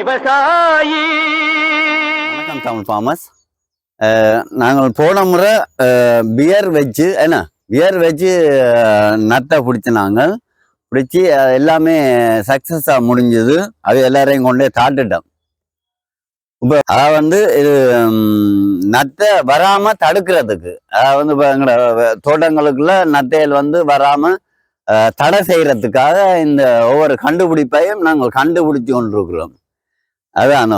விவசாயி வணக்கம் தமிழ் பாமஸ் நாங்கள் போன முறை பியர் வச்சு என்ன? பியர் வச்சு நட்டை நத்தை பிடிச்சி நாங்கள். பிடிச்சி எல்லாமே சக்ஸஸாக முடிஞ்சது. அது எல்லாரையும் கொண்டே தாட்டுட்டோம் இப்போ அதை வந்து இது நத்தை வராமல் தடுக்கிறதுக்கு அதாவது வந்து இப்போ எங்களோட தோட்டங்களுக்குள்ள நத்தையில் வந்து வராமல் தடை செய்கிறதுக்காக இந்த ஒவ்வொரு கண்டுபிடிப்பையும் நாங்கள் கண்டுபிடிச்சு கொண்டிருக்கிறோம். அதான்?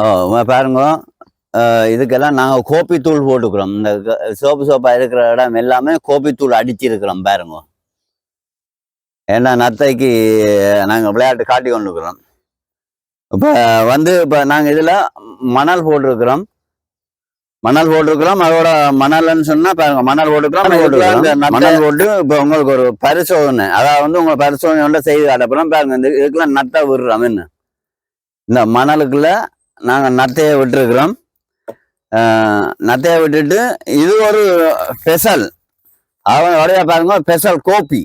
ஓ பாருங்க. இதுக்கெல்லாம் நாங்கள் கோப்பித்தூள் போட்டுக்கிறோம். இந்த சோப்பு சோப்பாக இருக்கிற இடம் எல்லாமே கோப்பித்தூள் அடிச்சிருக்கிறோம் பாருங்க. ஏன்னா நத்தைக்கு நாங்கள் விளையாட்டு காட்டி கொண்டுக்கிறோம் இப்போ வந்து இப்போ நாங்கள் இதில் மணல் போட்டிருக்கிறோம். மணல் போட்டிருக்கிறோம். அதோட மணல்னு சொன்னால் பாருங்க மணல் இந்த மணல் போட்டு இப்போ உங்களுக்கு ஒரு பரிசோதனை. அதாவது வந்து உங்களை பரிசோதனை வந்து செய்து காட்டப்பறம் பாருங்க இந்த இதுக்கெல்லாம் நத்தை விடுறோம். என்ன? இந்த மணலுக்குள்ள நாங்கள் நத்தையை விட்டுருக்குறோம். நத்தையை விட்டுட்டு இது ஒரு ஸ்பெஷல் அவன் உடைய பாருங்க ஸ்பெஷல் கோப்பி.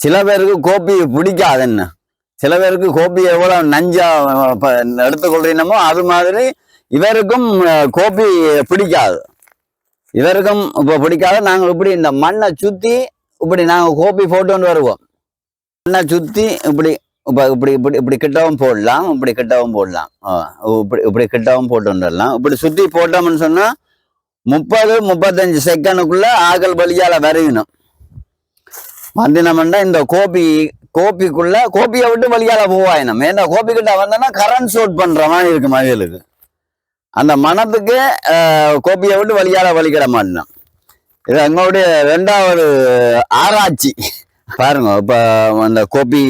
சில பேருக்கு கோப்பி பிடிக்காது என்ன? சில பேருக்கு கோப்பி எவ்வளோ நஞ்சா எடுத்துக்கொள்றீனமோ அது மாதிரி இவருக்கும் கோபி பிடிக்காது. இவருக்கும் இப்போ பிடிக்காது. நாங்கள் இப்படி இந்த மண்ணை சுற்றி இப்படி நாங்கள் கோபி போட்டோன்னு வருவோம். மண்ணை சுற்றி இப்படி இப்போ இப்படி இப்படி இப்படி கிட்டவும் போடலாம் இப்படி கிட்டவும் போடலாம். இப்படி இப்படி கிட்டவும் போட்டு வந்துடலாம் இப்படி சுற்றி போட்டோம்னு சொன்னால் முப்பது முப்பத்தஞ்சு செகண்டுக்குள்ளே ஆகல் வழியால் வரையணும். வந்தினம்னா இந்த கோபி கோபிக்குள்ளே கோபியை விட்டு வழியால் போவாயினம். ஏன்னா கோபி கிட்ட வந்தோன்னா கரண்ட் ஷூட் பண்ணுற மாதிரி இருக்கு மகளுக்கு அந்த மனத்துக்கு கோப்பியை விட்டு வழியால வலிக்கிட மாட்டோம் இது எங்களுடைய ரெண்டாவது ஆராய்ச்சி. பாருங்க இப்போ அந்த கோப்பி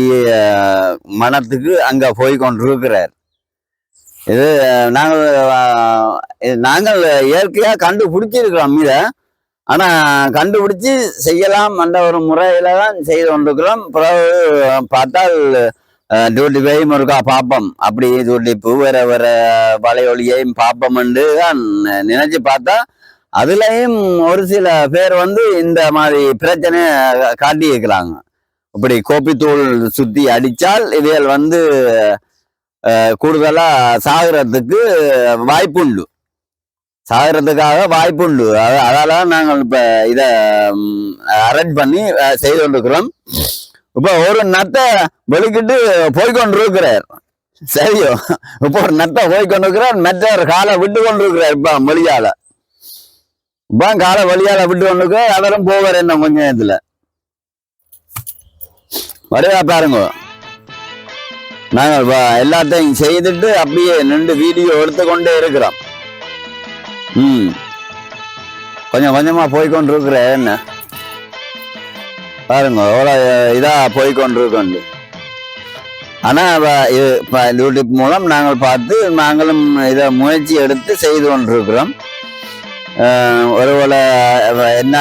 மனத்துக்கு அங்கே போய் கொண்டிருக்கிறார். இது நாங்கள் இது நாங்கள் இயற்கையாக கண்டுபிடிச்சிருக்கிறோம் இதை. ஆனால் கண்டுபிடிச்சி செய்யலாம் என்ற ஒரு முறையில் தான் செய்து கொண்டிருக்கிறோம். பிறகு பார்த்தால் டியூட்டி போய் இருக்கா பார்ப்போம் அப்படி துடிப்பு வேற வேற வலையொலியையும் பார்ப்போம் என்று தான் நினைச்சு பார்த்தா அதுலயும் ஒரு சில பேர் வந்து இந்த மாதிரி பிரச்சனை காட்டி இருக்கிறாங்க இப்படி கோப்பித்தூள் சுத்தி அடித்தால் இதில் வந்து அஹ், கூடுதலா சாகுறதுக்கு வாய்ப்புண்டு. சாகிறதுக்காக வாய்ப்புண்டு. அத- அதால நாங்கள் இப்போ இதை அரேஞ்ச் பண்ணி செய்து கொண்டிருக்கிறோம். இப்ப ஒரு நத்தை வெளிக்கிட்டு போய்கொண்டிருக்கிறார் சரியோ? இப்ப ஒரு நத்தை போய்கொண்டிருக்கிறார் மற்றவர் காலை விட்டு கொண்டிருக்கிறார் இப்ப மொழியால இப்போ காலை வழியால விட்டு கொண்டிருக்க அவரும் போவார் என்ன கொஞ்ச நேரத்துல. வரையா பாருங்க. நாங்கள் எல்லாத்தையும் செய்துட்டு அப்படியே நின்று வீடியோ எடுத்துக்கொண்டே இருக்கிறோம். ம். கொஞ்சம் கொஞ்சமா போய்கொண்டு இருக்கிறேன் என்ன? பாருங்க எவ்வளோ இதாக போய்கொண்டிருக்கோண்டு ஆனால் இப்போ யூடியூப் மூலம் நாங்கள் பார்த்து நாங்களும் இதை முயற்சி எடுத்து செய்து கொண்டிருக்கிறோம். ஒருவேளை என்ன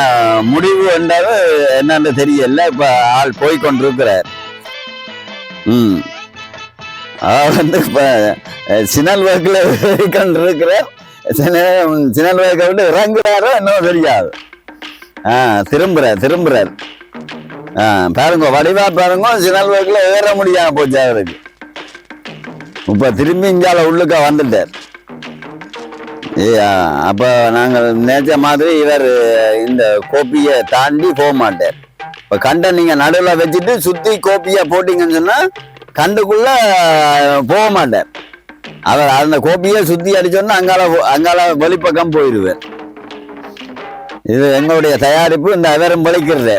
முடிவு என்றது என்னன்னு தெரியல இப்போ ஆள் போய்கொண்டிருக்கிறார் ம். அவர் வந்து இப்போ சினல் வேக்கில் போய்கொண்டிருக்கிறார் சினல் வேக்கை விட்டு இறங்குறாரோ என்னவோ தெரியாது. ஆ திரும்புகிறார் திரும்புகிறார் பாருங்க வடிவா பாருங்க சினல் வேக்கில் ஏற முடியாம போச்சு அவருக்கு. இப்போ திரும்பி இந்தியாவில் உள்ளுக்க வந்துட்டார். ஐயா அப்போ நாங்கள் நினைச்ச மாதிரி இவர் இந்த கோப்பியை தாண்டி போக மாட்டார். இப்போ கண்டை நீங்கள் நடுவில் வச்சுட்டு சுற்றி கோப்பியை போட்டிங்கன்னு சொன்னால் கண்டுக்குள்ளே போக மாட்டார். அவர் அந்த கோப்பியை சுற்றி அடிச்சோன்னா அங்கால அங்கால வெளிப்பக்கம் போயிடுவார் இது எங்களுடைய தயாரிப்பு இந்த அவரும் பழிக்கிறது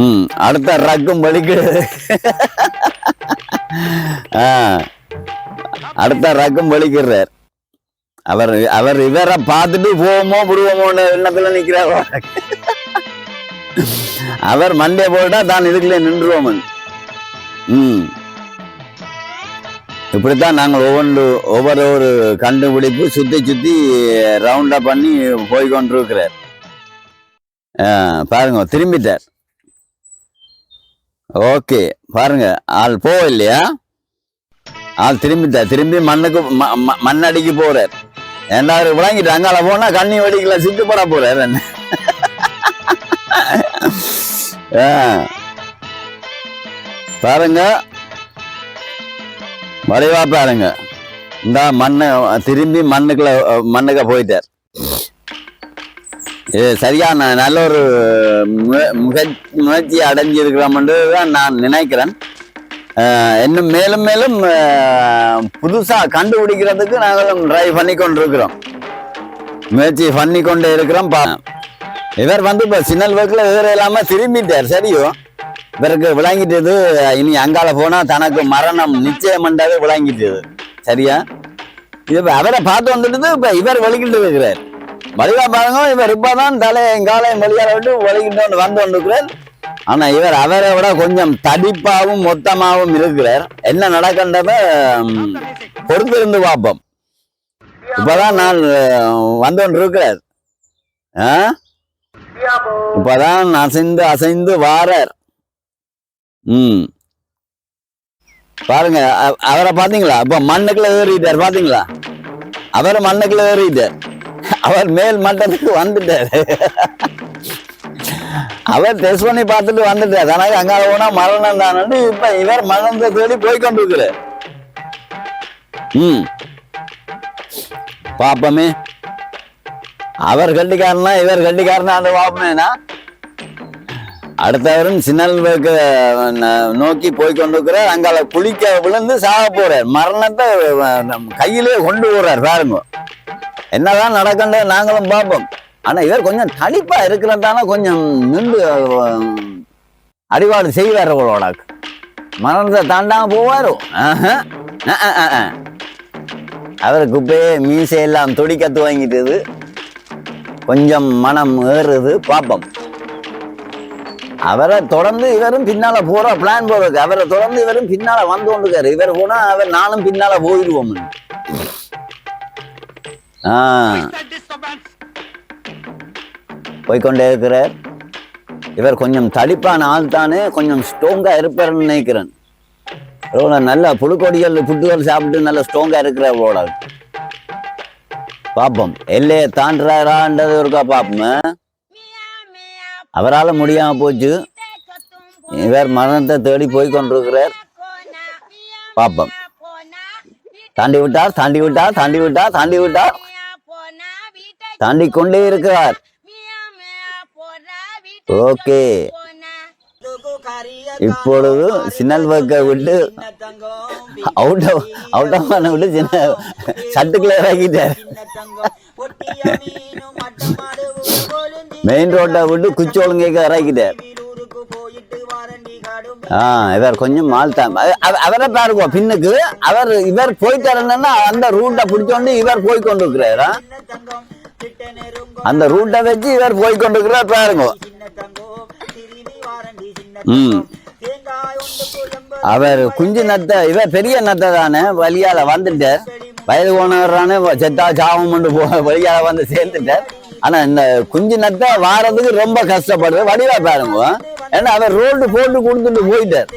ம் அடுத்த ரக்கும் வலிக்கு ஆ அடுத்த ரக்கும் வலிக்கிறார் அவர் அவர் இவரை பார்த்துட்டு போவோமோ விடுவோமோன்னு எண்ணத்தில் நிற்கிறார் அவர் மண்டே போட்டா தான் இதுக்குள்ளே நின்றுவோமன் ம். இப்படித்தான் நாங்கள் ஒவ்வொன்று ஒவ்வொரு ஒரு கண்டுபிடிப்பு சுற்றி சுற்றி ரவுண்டா பண்ணி போய் கொண்டிருக்கிறார் ஆ, பாருங்க திரும்பிட்டார். ஓகே பாருங்க ஆள் போக இல்லையா ஆள் திரும்பி திரும்பி மண்ணுக்கு ம- ம- மண்ணடிக்கு போறார். ஏன்னா அவரு விளங்கிட்டு அங்கால போனா கண்ணி வெடிக்கல சிட்டு போட போறார் என்ன? பாருங்க. மறைவா பாருங்க. இந்த மண்ணு திரும்பி மண்ணுக்குள்ள மண்ணுக்க போயிட்டார். இது சரியான நல்ல ஒரு முக- முயற்சி அடைஞ்சிருக்கிறோம்னு தான் நான் நினைக்கிறேன். இன்னும் மேலும் மேலும் புதுசாக கண்டுபிடிக்கிறதுக்கு நாங்களும் ட்ரை பண்ணி கொண்டிருக்கிறோம் முயற்சி பண்ணி கொண்டு இருக்கிறோம் பா இவர் வந்து இப்போ சின்னல் ஒர்க்கில் இவர் இல்லாமல் திரும்பிட்டார் சரியோ? இவருக்கு விளங்கிட்டது இனி அங்கால போனால் தனக்கு மரணம் நிச்சயமண்டாவே விளங்கிட்டது சரியா? இது அவரை பார்த்து வந்துட்டு இப்போ இவர் வழிகிட்டு இருக்கிறார். வலிவா பாருங்க இவர் இப்பதான் தலை எங்காலையும் வழியால விட்டு ஒழுகிட்டு வந்து வந்து கொண்டிருக்கிறார். ஆனா இவர் அவரை விட கொஞ்சம் தடிப்பாவும் மொத்தமாவும் இருக்கிறார். என்ன நடக்கின்றத பொறுத்திருந்து பார்ப்போம். இப்பதான் நான் வந்து கொண்டு இருக்கிறார் ஆ? இப்பதான் அசைந்து அசைந்து வாரார். ம். பாருங்க அவரை பாத்தீங்களா இப்ப மண்ணுக்குள்ள ஏறிட்டார் பாத்தீங்களா அவர் மண்ணுக்குள்ள ஏறிட்டார். அவர் மேல் மட்டத்துக்கு வந்துட்டார். அவர் டெஸ்ட் பண்ணி பார்த்துட்டு வந்துட்டார். ஆனால் அங்கால போனா மரணம் தானு இப்ப இவர் மரணத்தை தேடி போய் கொண்டிருக்கிறார். ம். பாப்பமே. அவர் கட்டிக்காரனா இவர் கட்டிக்காரனா அந்த பாப்பமேனா? அடுத்தவரும் சின்னல் நோக்கி போய் கொண்டிருக்கிறார். அங்கால குளிக்க விழுந்து சாக போறார். மரணத்தை கையிலே கொண்டு போறார் பாருங்க. என்னதான் நடக்கண்ட நாங்களும் பார்ப்போம். ஆனா இவர் கொஞ்சம் தனிப்பா இருக்கிறதான கொஞ்சம் நின்று அறிவாடு செய்வார் அவளோட மரணத்தை தாண்டாம போவாரோ. அவருக்கு இப்பயே மீசையெல்லாம் துடிக்க துவங்கிட்டது. கொஞ்சம் மனம் ஏறுது பார்ப்போம். அவரை தொடர்ந்து இவரும் பின்னால போற பிளான் போடுறது அவரை தொடர்ந்து இவரும் பின்னால வந்து கொண்டிருக்காரு. இவர் போனா அவர் நானும் பின்னால போயிடுவோம். ஆ. இருக்கிறார் இவர் கொஞ்சம் தடிப்பான ஆள் தானே கொஞ்சம் ஸ்ட்ராங்காக இருப்பார்னு நினைக்கிறேன். எவ்வளோ நல்ல புழுக்கொடிகள் புட்டுகள் சாப்பிட்டு நல்ல ஸ்ட்ராங்காக இருக்கிற போல பார்ப்போம் எல்லையை தாண்டுறாரான்றது இருக்கா பார்ப்போம் அவரால் முடியாமல் போச்சு. இவர் மரணத்தை தேடி போய் கொண்டிருக்கிறார் பார்ப்போம் தாண்டி விட்டார் தாண்டி விட்டார் தாண்டி விட்டார் தாண்டி விட்டார். தாண்டி கொண்டே இருக்கிறார். ஓகே. இப்பொழுது சின்னல் பக்க விட்டு அவுட் அவுட் ஆஃப் பண்ண விட்டு சின்ன சட்டுக்குள்ள இறக்கிட்டார் மெயின் ரோட்டை விட்டு குச்சி ஒழுங்கேக்க இறக்கிட்டார் ஆ இவர் கொஞ்சம் மால்தான் அவரை பாருங்க பின்னுக்கு. அவர் இவர் போயிட்டாருன்னா அந்த ரூட்டை பிடிச்சோண்டு இவர் போய் கொண்டிருக்கிறாரா அந்த ரூட்டை வச்சு இவர் போய் கொண்டிருக்கிறார் பாருங்க. ம். அவர் குஞ்சு நத்த இவர் பெரிய நத்த தானே வழியால வந்துட்டார். வயது போனவரானே செத்தா சாவம் போ வழியால வந்து சேர்ந்துட்டார். ஆனா இந்த குஞ்சு நத்த வாரதுக்கு ரொம்ப கஷ்டப்படுது. வடிவா பாருங்க. ஏன்னா அவர் ரோடு போட்டு கொடுத்துட்டு போயிட்டார்.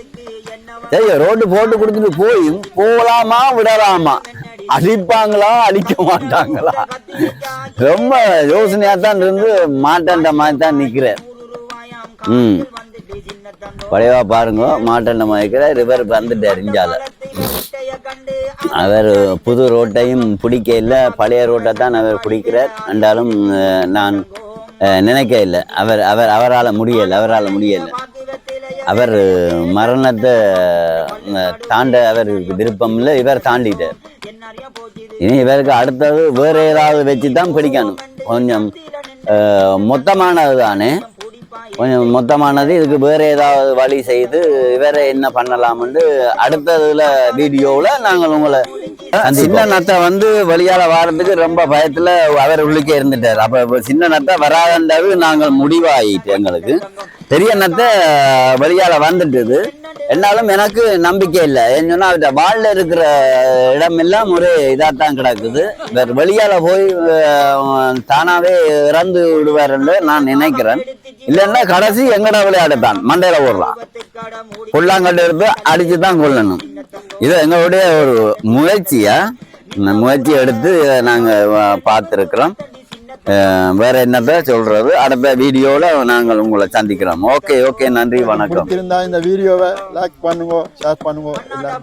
சரி ரோடு போட்டு கொடுத்துட்டு போயும் போகலாமா விடலாமா? அடிப்பாங்களா அடிக்க மாட்டாங்களா? ரொம்ப யோசனையா தான் இருந்து மாட்டாண்ட மாதிரி தான் நிற்கிறேன் ம். பழையவா பாருங்க மாட்டாண்ட மாதிரி ரிவர் இவர் வந்துட்டார் அவர் புது ரோட்டையும் பிடிக்க இல்லை பழைய ரோட்டை தான் அவர் பிடிக்கிறார். என்றாலும் நான் நினைக்க இல்லை. அவர் அவர் அவரால் முடியலை அவரால் முடியலை. அவர் மரணத்தை தாண்ட அவருக்கு விருப்பம் இல்லை இவர் தாண்டிட்டார். இனி இவருக்கு அடுத்தது வேற ஏதாவது வச்சு தான் பிடிக்கணும். கொஞ்சம் மொத்தமானது தானே. கொஞ்சம் மொத்தமானது இதுக்கு வேற ஏதாவது வழி செய்து இவரை என்ன பண்ணலாம்னு அடுத்ததுல வீடியோவில் நாங்கள் உங்களை சின்ன நத்தை வந்து வழியால வாரத்துக்கு ரொம்ப பயத்துல அவர் உள்ளுக்கே இருந்துட்டார். அப்ப சின்ன நத்தை வராதன்றது நாங்கள் முடிவாயிட்டு எங்களுக்கு. பெரிய நத்தை வழியால வந்துட்டுது. என்னாலும் எனக்கு நம்பிக்கை இல்லை. ஏன்னு சொன்னா வாழ்ல இருக்கிற இடமெல்லாம் ஒரே இதாத்தான் கிடக்குது. இவர் வெளியால போய் தானாவே இறந்து விடுவாருன்னு நான் நினைக்கிறேன். இல்லைன்னா கடைசி எங்கட விளையாடுதான் மண்டையில ஓடலாம் புல்லாங்கட்டு எடுத்து அடிச்சு தான் கொள்ளணும் இது எங்களுடைய ஒரு முயற்சியா? முயற்சி எடுத்து நாங்கள் நாங்க பார்த்திருக்கிறோம். வேற என்னத்த சொல்றது? அடுத்த வீடியோல நாங்கள் உங்களை சந்திக்கிறோம். ஓகே ஓகே நன்றி வணக்கம். பிடிச்சிருந்தா இந்த வீடியோவை லைக் பண்ணுங்க ஷேர் பண்ணுங்க மண்ணாத